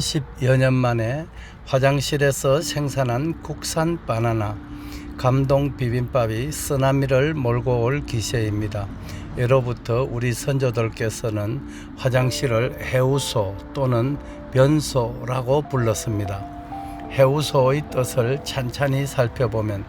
30여 년 만에 화장실에서 생산한 국산 바나나 감동 비빔밥이 쓰나미를 몰고 올 기세입니다. 예로부터 우리 선조들께서는 화장실을 해우소 또는 변소라고 불렀습니다. 해우소의 뜻을 찬찬히 살펴보면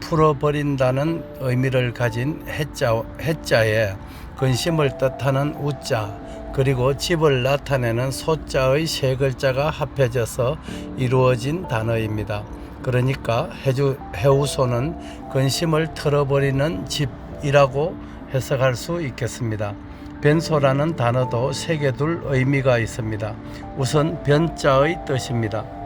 풀어버린다는 의미를 가진 해자, 해자에 근심을 뜻하는 우자 그리고 집을 나타내는 소자의 세 글자가 합해져서 이루어진 단어입니다. 그러니까 해주, 해우소는 근심을 털어버리는 집이라고 해석할 수 있겠습니다. 변소라는 단어도 새겨둘 의미가 있습니다. 우선 변자의 뜻입니다.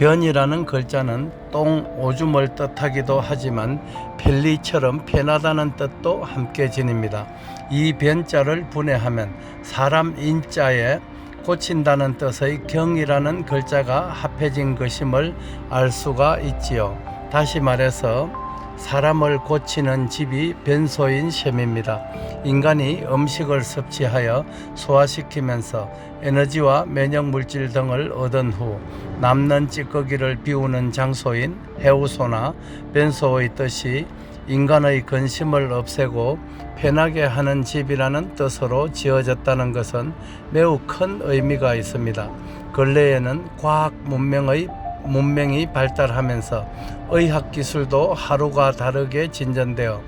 변이라는 글자는 똥 오줌을 뜻하기도 하지만 편리처럼 편하다는 뜻도 함께 지닙니다. 이 변자를 분해하면 사람 인자에 고친다는 뜻의 경이라는 글자가 합해진 것임을 알 수가 있지요. 다시 말해서 사람을 고치는 집이 변소인 셈입니다. 인간이 음식을 섭취하여 소화시키면서 에너지와 면역 물질 등을 얻은 후 남는 찌꺼기를 비우는 장소인 해우소나 변소의 뜻이 인간의 근심을 없애고 편하게 하는 집이라는 뜻으로 지어졌다는 것은 매우 큰 의미가 있습니다. 근래에는 과학 문명의 문명이 발달하면서 의학 기술도 하루가 다르게 진전되어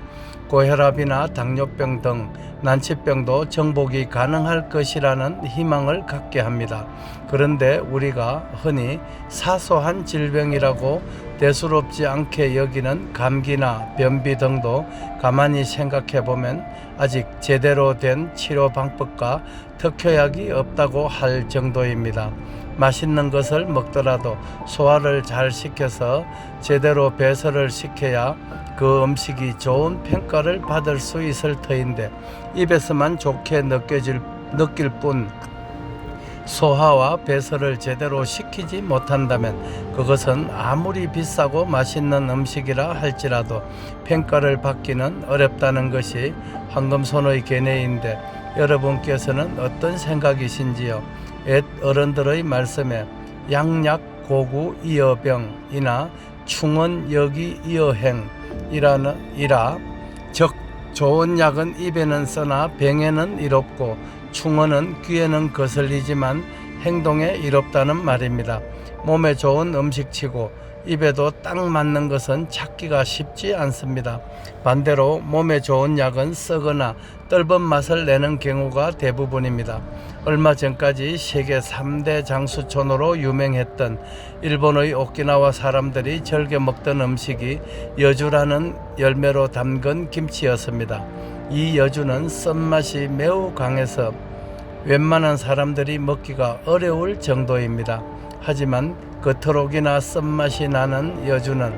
고혈압이나 당뇨병 등 난치병도 정복이 가능할 것이라는 희망을 갖게 합니다. 그런데 우리가 흔히 사소한 질병이라고 대수롭지 않게 여기는 감기나 변비 등도 가만히 생각해 보면 아직 제대로 된 치료 방법과 특효약이 없다고 할 정도입니다. 맛있는 것을 먹더라도 소화를 잘 시켜서 제대로 배설을 시켜야 그 음식이 좋은 평가를 받을 수 있을 터인데 입에서만 좋게 느껴질 느낄 뿐 소화와 배설을 제대로 시키지 못한다면 그것은 아무리 비싸고 맛있는 음식이라 할지라도 평가를 받기는 어렵다는 것이 황금손의 견해인데 여러분께서는 어떤 생각이신지요? 옛 어른들의 말씀에 양약 고구 이어병이나 충원 여기 이어행이라는 이라 즉 좋은 약은 입에는 쓰나 병에는 이롭고 충원은 귀에는 거슬리지만 행동에 이롭다는 말입니다. 몸에 좋은 음식치고 입에도 딱 맞는 것은 찾기가 쉽지 않습니다. 반대로 몸에 좋은 약은 썩거나 떫은 맛을 내는 경우가 대부분입니다. 얼마 전까지 세계 3대 장수촌으로 유명했던 일본의 오키나와 사람들이 즐겨 먹던 음식이 여주라는 열매로 담근 김치였습니다. 이 여주는 쓴맛이 매우 강해서 웬만한 사람들이 먹기가 어려울 정도입니다. 하지만 겉으로기나 쓴맛이 나는 여주는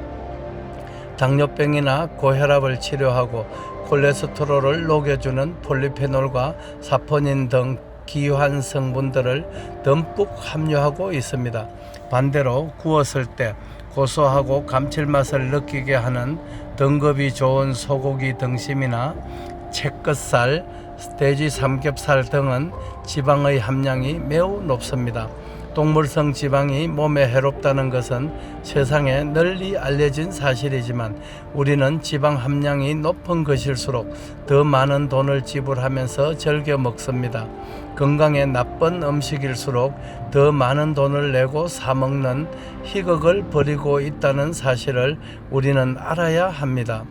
당뇨병이나 고혈압을 치료하고 콜레스테롤을 녹여주는 폴리페놀과 사포닌 등 기환 성분들을 듬뿍 함유하고 있습니다. 반대로 구웠을 때 고소하고 감칠맛을 느끼게 하는 등급이 좋은 소고기 등심이나 채끝살, 돼지 삼겹살 등은 지방의 함량이 매우 높습니다. 동물성 지방이 몸에 해롭다는 것은 세상에 널리 알려진 사실이지만 우리는 지방 함량이 높은 것일수록 더 많은 돈을 지불하면서 즐겨 먹습니다. 건강에 나쁜 음식일수록 더 많은 돈을 내고 사 먹는 희극을 벌이고 있다는 사실을 우리는 알아야 합니다.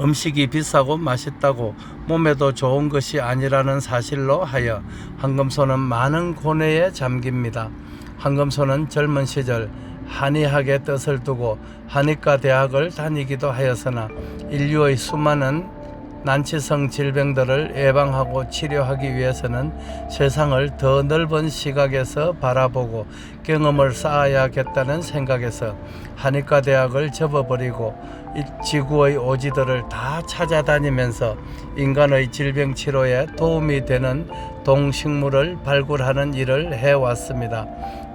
음식이 비싸고 맛있다고 몸에도 좋은 것이 아니라는 사실로 하여 황금소는 많은 고뇌에 잠깁니다. 황금소는 젊은 시절 한의학의 뜻을 두고 한의과 대학을 다니기도 하였으나 인류의 수많은 난치성 질병들을 예방하고 치료하기 위해서는 세상을 더 넓은 시각에서 바라보고 경험을 쌓아야겠다는 생각에서 한의과 대학을 접어버리고 이 지구의 오지들을 다 찾아다니면서 인간의 질병 치료에 도움이 되는 동식물을 발굴하는 일을 해왔습니다.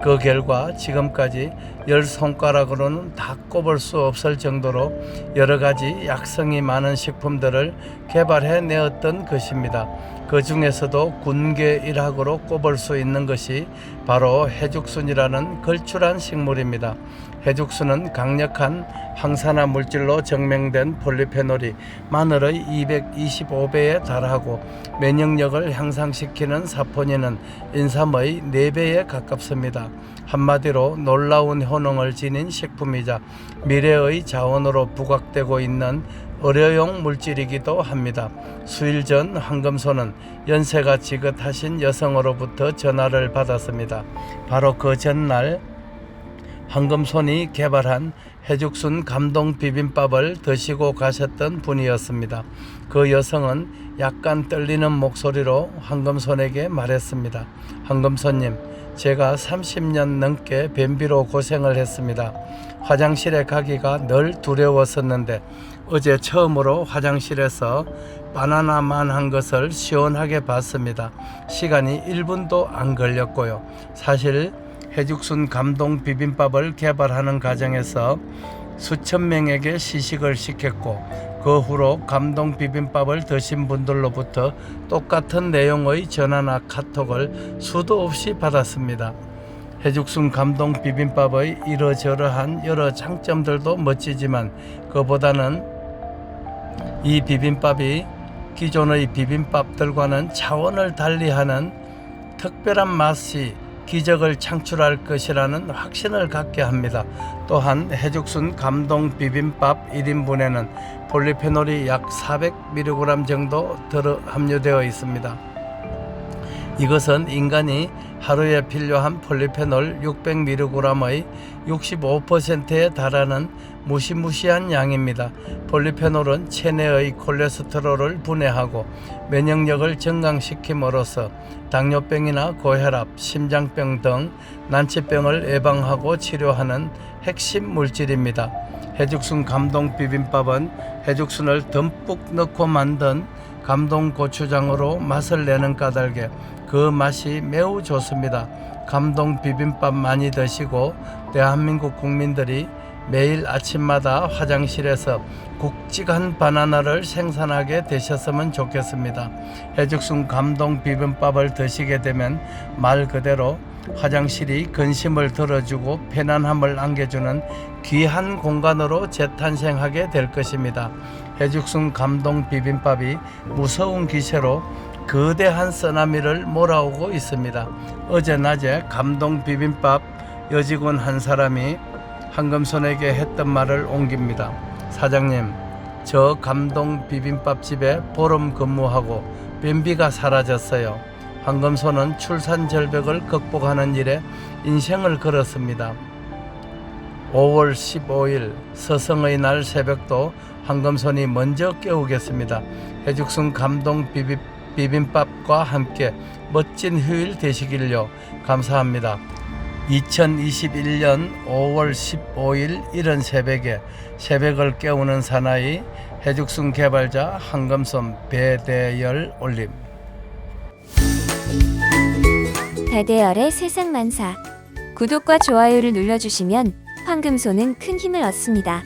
그 결과 지금까지 열 손가락으로는 다 꼽을 수 없을 정도로 여러 가지 약성이 많은 식품들을 개발해 내었던 것입니다. 그 중에서도 군계 일학으로 꼽을 수 있는 것이 바로 해죽순이라는 걸출한 식물입니다. 해죽순은 강력한 항산화 물질로 증명된 폴리페놀이 마늘의 225배에 달하고 면역력을 향상시키는 사포닌은 인삼의 4배에 가깝습니다. 한마디로 놀라운 효능을 지닌 식품이자 미래의 자원으로 부각되고 있는 의료용 물질이기도 합니다. 수일 전 황금소는 연세가 지긋하신 여성으로부터 전화를 받았습니다. 바로 그 전날 황금손이 개발한 해죽순 감동 비빔밥을 드시고 가셨던 분이었습니다. 그 여성은 약간 떨리는 목소리로 황금손에게 말했습니다. 황금손님, 제가 30년 넘게 변비로 고생을 했습니다. 화장실에 가기가 늘 두려웠었는데 어제 처음으로 화장실에서 바나나만 한 것을 시원하게 봤습니다. 시간이 1분도 안 걸렸고요. 사실 해죽순 감동 비빔밥을 개발하는 과정에서 수천 명에게 시식을 시켰고 그 후로 감동 비빔밥을 드신 분들로부터 똑같은 내용의 전화나 카톡을 수도 없이 받았습니다. 해죽순 감동 비빔밥의 이러저러한 여러 장점들도 멋지지만 그보다는 이 비빔밥이 기존의 비빔밥들과는 차원을 달리하는 특별한 맛이 기적을 창출할 것이라는 확신을 갖게 합니다. 또한 해죽순 감동 비빔밥 1인분에는 폴리페놀이 약 400mg 정도 들어 함유되어 있습니다. 이것은 인간이 하루에 필요한 폴리페놀 600mg의 65%에 달하는 무시무시한 양입니다. 폴리페놀은 체내의 콜레스테롤을 분해하고 면역력을 증강시킴으로써 당뇨병이나 고혈압, 심장병 등 난치병을 예방하고 치료하는 핵심 물질입니다. 해죽순 감동 비빔밥은 해죽순을 듬뿍 넣고 만든 감동 고추장으로 맛을 내는 까닭에 그 맛이 매우 좋습니다. 감동 비빔밥 많이 드시고 대한민국 국민들이 매일 아침마다 화장실에서 굵직한 바나나를 생산하게 되셨으면 좋겠습니다. 해죽순 감동 비빔밥을 드시게 되면 말 그대로 화장실이 근심을 덜어주고 편안함을 안겨주는 귀한 공간으로 재탄생하게 될 것입니다. 해죽순 감동 비빔밥이 무서운 기세로 거대한 쓰나미를 몰아오고 있습니다. 어제 낮에 감동 비빔밥 여직원 한 사람이 한금손에게 했던 말을 옮깁니다. 사장님, 저 감동 비빔밥 집에 보름 근무하고 변비가 사라졌어요. 황금손은 출산 절벽을 극복하는 일에 인생을 걸었습니다. 5월 15일 서성의 날 새벽도 황금손이 먼저 깨우겠습니다. 해죽순 감동 비빔, 비빔밥과 함께 멋진 휴일 되시길요. 감사합니다. 2021년 5월 15일 이른 새벽에 새벽을 깨우는 사나이 해죽순 개발자 황금손 배대열 올림 배대열의 세상 만사 구독과 좋아요를 눌러주시면 황금소는 큰 힘을 얻습니다.